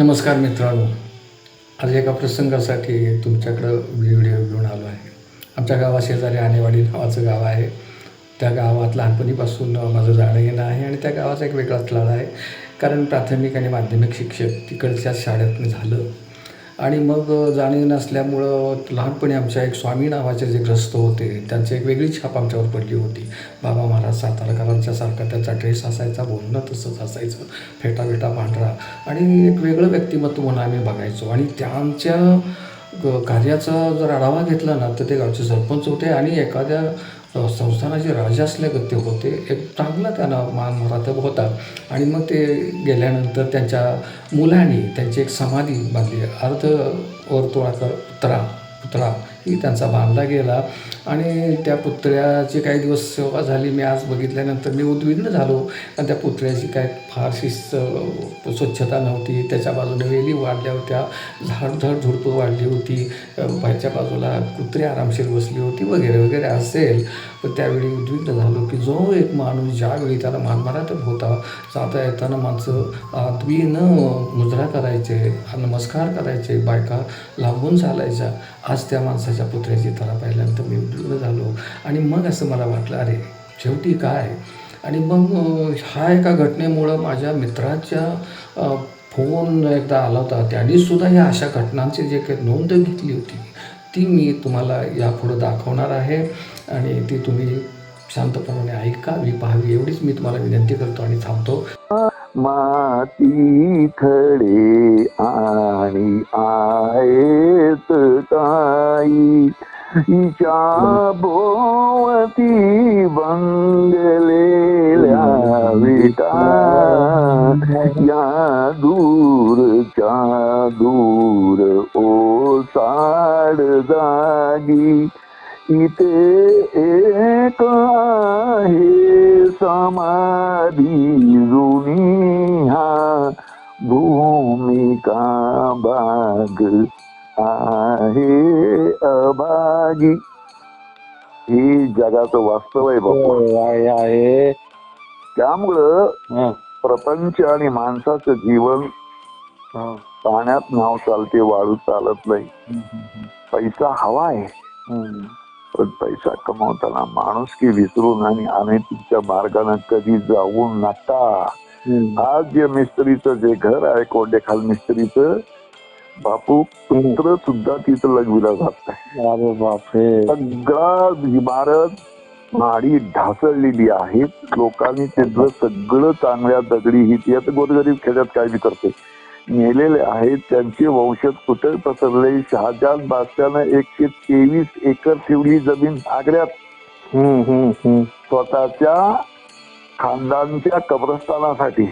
नमस्कार मित्रांनो. आज एका प्रसंगासाठी तुमच्याकडं व्हिडिओ घेऊन आलो आहे. आमच्या गावाशेजारी आणेवाडी नावाचं गाव आहे. त्या गावात लहानपणीपासून माझं जाणं येणं आहे आणि त्या गावाचा एक वेगळाच लाड आहे. कारण प्राथमिक आणि माध्यमिक शिक्षक तिकडच्या शाळेतनं झालं. आणि मग जाणीव नसल्यामुळं लहानपणी आमच्या एक स्वामी नावाचे जे ग्रस्त होते त्यांची एक वेगळी छाप आमच्यावर पडली होती. बाबा महाराज सातारकरांच्या सारखा त्यांचा ड्रेस असायचा बोलणं तसंच असायचं फेटा फेटा पांढरा आणि एक वेगळं व्यक्तिमत्व म्हणून आम्ही बघायचो. आणि त्यांच्या ग- कार्याचा जर आढावा घेतला ना तर ते गावचे सरपंच होते आणि एखाद्या संस्थानाचे राजा असल्यागत ते होते एक चांगला त्यांना मान मराठा होता. आणि मग ते गेल्यानंतर त्यांच्या मुलांनी त्यांची एक समाधी बांधली. अर्ध वर्तुळाकर पुतळा पुतळा ही त्यांचा बांधला गेला. आणि त्या पुतळ्याची काही दिवस सेवा झाली. मी आज बघितल्यानंतर मी उद्विग्न झालो. आणि त्या पुतळ्याची काय फारशी स्वच्छता नव्हती. त्याच्या बाजूने वेली वाढल्या होत्या. झाडझाड झुडपं वाढली होती. बाहेरच्या बाजूला कुत्रे आरामशीर बसली होती. वगैरे वगैरे असेल. पण त्यावेळी उद्विग्न झालो की जो एक माणूस ज्यावेळी त्याला मानमारातच होता जाता येताना माणसं न मुजरा करायचे नमस्कार करायचे बायका लांबून चालायच्या. आज त्या माणसाच्या पुत्र्याची तरा पाहिल्यानंतर मी उद्विग्न झालो. आणि मग असं मला वाटलं अरे शेवटी काय? आणि मग ह्या एका घटनेमुळं माझ्या मित्राच्या फोन एकदा आला होता. त्यांनी सुद्धा ह्या अशा घटनांची जे काही नोंद घेतली होती ती मी तुम्हाला यापुढं दाखवणार आहे. आणि ती तुम्ही शांतपणाने ऐकावी पाहावी एवढीच मी तुम्हाला विनंती करतो आणि थांबतो. माती खडे आणि आहेत काही. हिच्या भोवती बंगलेल्या विटा या दूरच्या दूर ओसाड जागी. इथे एक आहे समाधी जुनी हा भूमिका बाग आहे अभागी. हे जगाचं वास्तव आहे बाबा आहे आहे. त्यामुळं हं, प्रपंच आणि माणसाचं जीवन हं, पाण्यात नाव चालते वाळू चालत नाही. हं, हं, पैसा हवा आहे. हं. पण पैसा कमवताना माणूस की विसरून आणि अनैतिकच्या मार्गाने कधी जाऊ नका. आज जे मिस्त्रीचं जे घर आहे कोंडेखाल मिस्त्रीचं बापू पुत्र सुद्धा तिथं लग्विला जात आहे अरे बापरे. सगळा इमारत माडी ढासळलेली आहे. लोकांनी तिथलं सगळं चांगल्या दगडी ही ती आता गोरगरीब खेड्यात काय बी करते. नेलेले आहेत त्यांचे वंशज कुठे पसरले शहाजहान बादशानं एकशे तेवीस एकर ठेवली जमीन आग्र्यात. स्वतःच्या खानदानच्या कब्रस्तानासाठी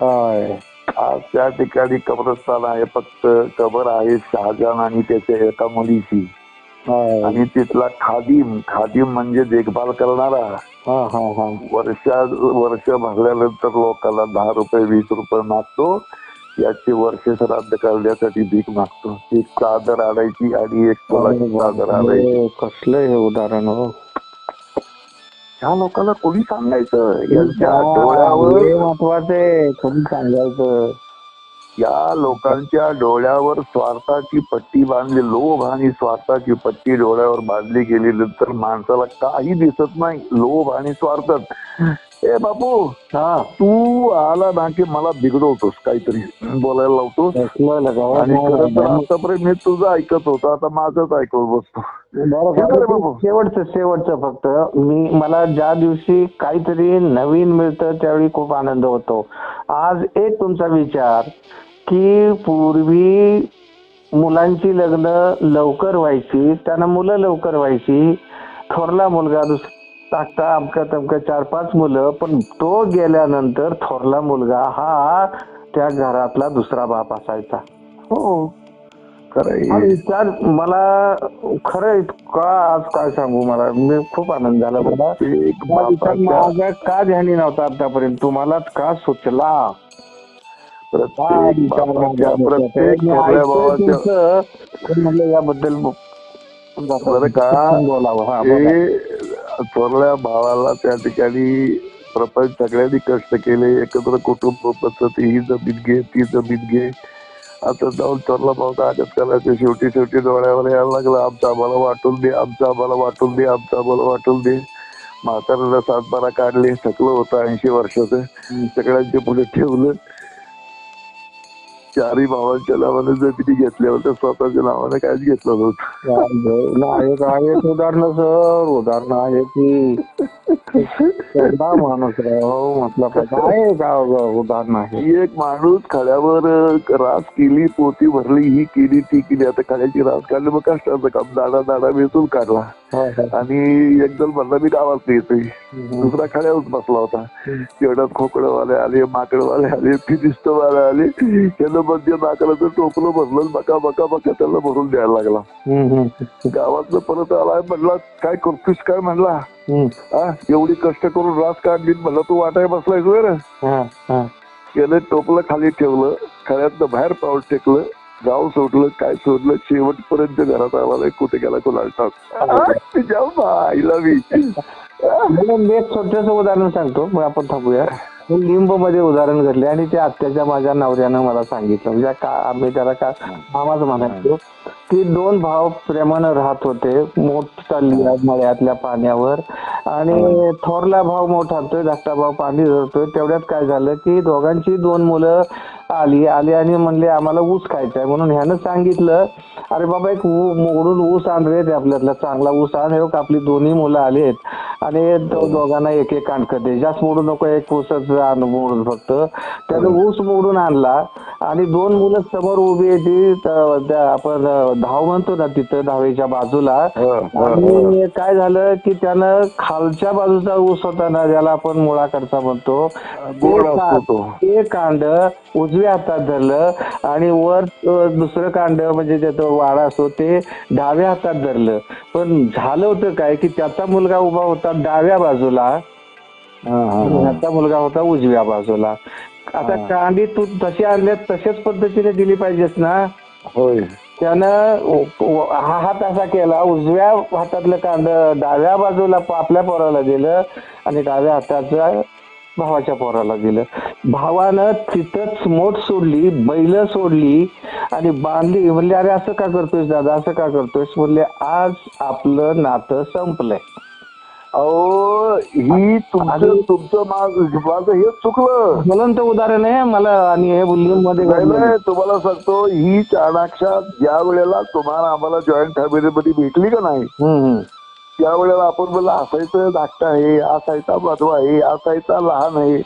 होय. आज त्या ठिकाणी कब्रस्तान आहे फक्त कबर आहे शहाजहान आणि त्याच्या एका मुलीची. आणि तिथला खादिम खादिम म्हणजे देखभाल करणारा हा, हा, हा. वर्षा वर्ष भरल्यानंतर लोकांना दहा रुपये वीस रुपये मागतो याचे वर्ष श्राद्ध करण्यासाठी भीक मागतो. एक चादर आणायची आणि एक तोलाची चादर आणायची. हे कसलं हे उदाहरण हो. ह्या लोकांना कोणी सांगायचं? यांच्या डोळ्यावर हे महत्वाचं आहे. कोणी सांगायचं? या लोकांच्या डोळ्यावर स्वार्थाची पट्टी बांधली लोभ आणि स्वार्थाची पट्टी डोळ्यावर बांधली गेल्यानंतर माणसाला काही दिसत नाही लोभ आणि स्वार्थात ए बापू हा तू आला ना की मला बिघडवतोस काहीतरी बोलायला लावतोस लगावं आणि खरं तर नाही. आतापर्यंत मी तुझं ऐकत होतो आता माझंच ऐकत बसतो. शेवटचं शेवटचं फक्त मी मला ज्या दिवशी काहीतरी नवीन मिळतं त्यावेळी खूप आनंद होतो आज एक तुमचा विचार की पूर्वी मुलांची लग्न लवकर व्हायची त्यांना मुलं लवकर व्हायची थोरला मुलगा दुस टाकता अमका तमका चार पाच मुलं पण तो गेल्यानंतर थोरला मुलगा हा त्या घरातला दुसरा बाप असायचा. हो. खरं. विचार मला खरं इतका आज काय सांगू मला? मी खूप आनंद झाला मला. माझा का ध्यानी नव्हता आतापर्यंत. तुम्हाला का सुचला. प्रत्येक याबद्दल? बोलावं. हा थोरल्या भावाला त्या ठिकाणी प्रपंच सगळ्यांनी कष्ट केले एकत्र कुटुंब पद्धती ही जमीन घे ती जमीन घे. आता जाऊन चोरला पावता आगत करायचं शेवटी शेवटी डोळ्यावर यायला लागलं आमचं आम्हाला वाटून दे आमचं आम्हाला वाटून दे आमचं आम्हाला वाटून दे. म्हाताऱ्याला सातबारा काढले थकलं होतं ऐंशी वर्षाचं. सगळ्यांचे पुढे ठेवलं. चारही भावांच्या नावाने जमिनी घेतल्या होत्या स्वतःच्या नावाने काहीच घेतलं नव्हतं. नाही काय उदाहरण सर. उदाहरण आहे की माणूस म्हटलं का उदाहरण आहे. ही एक माणूस खड्यावर रास केली पोती भरली ही केली ती केली. आता खड्याची रास काढली मग कष्टाचं काम. दाडा दाडा वेचून काढला. हो, हो. आणि एकदम म्हणला मी गावात येतोय. दुसरा खड्यावर बसला होता. तेवढ्यात खोकडवाले आले माकडवाले आले फिरिस्तवाले आले. त्यानं मध्य नाकाला टोपलं भरलं बका बका बका त्याला भरून द्यायला लागला. गावातलं परत आलाय म्हणला काय करतोस काय? म्हणला. एवढी कष्ट करून रास काढली म्हणलं तू वाटाय बसलाय बरं. हा, हा. गेलं टोपलं खाली ठेवलं खळ्यातनं बाहेर पाऊल टेकलं गाव सोडलं काय सोडलं शेवटपर्यंत घरात नाही कुठे गेला. तुझ्या आईला मी. एक छोटस उदाहरण सांगतो मग आपण थांबूया. लिंबमध्ये उदाहरण घडले आणि ते आत्याच्या माझ्या नवऱ्यानं मला सांगितलं. म्हणजे का आम्ही त्याला का मामाच म्हणायचो. की दोन भाव प्रेमानं राहत होते मोठ चालली मळ्यातल्या पाण्यावर. आणि थोरला भाव मोठा धाकटा भाव पाणी धरतोय. तेवढ्यात काय झालं की दोघांची दोन मुलं आली आली आणि म्हणले आम्हाला ऊस खायचा आहे. म्हणून ह्यानं सांगितलं अरे बाबा एक ऊ- मोडून ऊस आण रे आपल्यातला चांगला ऊस आण. हे बघ, आपली दोन्ही मुलं आली आहेत. आणि दो- दोघांना एक एक कांडकं दे. जास्त मोडू नको एक ऊसच आण मोडून फक्त. त्यानं ऊस मोडून आणला आणि दोन मुलं समोर उभी आहे ती त- त्या आपण अं, धाव म्हणतो ना तिथं धावेच्या बाजूला. आणि काय झालं की त्यानं खालच्या बाजूचा ऊस होता ना ज्याला आपण मुळाकडचा म्हणतो. गोड ते असतो का- तो. ते कांड उजव्या हातात धरलं आणि वर अ, दुसरं कांड म्हणजे त्याचं वाडा असतो ते डाव्या हातात धरलं. पण झालं होतं काय की त्याचा मुलगा उभा होता डाव्या बाजूला. ह्याचा मुलगा होता उजव्या बाजूला. आता कांडी तू तशी आणल्या तशाच पद्धतीने दिली पाहिजेस ना. होय. त्यानं हा हात असा केला उजव्या हातातलं कांड डाव्या बाजूला आपल्या पोराला दिलं आणि डाव्या हाताचं भावाच्या पोराला दिलं. भावानं तिथंच मोठ सोडली बैल सोडली आणि बांधली. म्हणले अरे असं का करतोयस दादा? असं का करतोयस? म्हणले आज आपलं नातं संपलंय. अहो ही तुमचं तुमचं माझं माझं हेच चुकलं ज्वलंत उदाहरण आहे मला आणि हे बुल्लिंगमध्ये नाही घडलेलं. नाही, तुम्हाला सांगतो ही चाणाक्षात ज्या वेळेला तुम्हाला आम्हाला जॉईंट फॅमिलीमध्ये भेटली का नाही त्यावेळेला आपण बोललं असायचं धाकटा आहे असायचा मधवा आहे असायचा लहान आहे.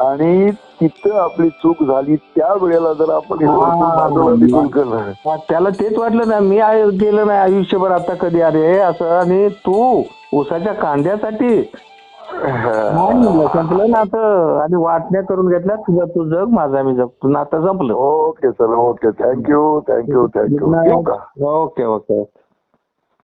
आणि तिथं आपली चूक झाली त्या वेळेला जर आपण त्याला तेच वाटलं ना मी केलं नाही आयुष्यभर आता कधी अरे असं आणि तू उसाच्या कांद्यासाठी संपलं ना आता आणि वाटण्या करून घेतल्या तुझं तू जग माझा मी जग नातं संपलं okay sir okay. Thank you thank you thank you okay okay.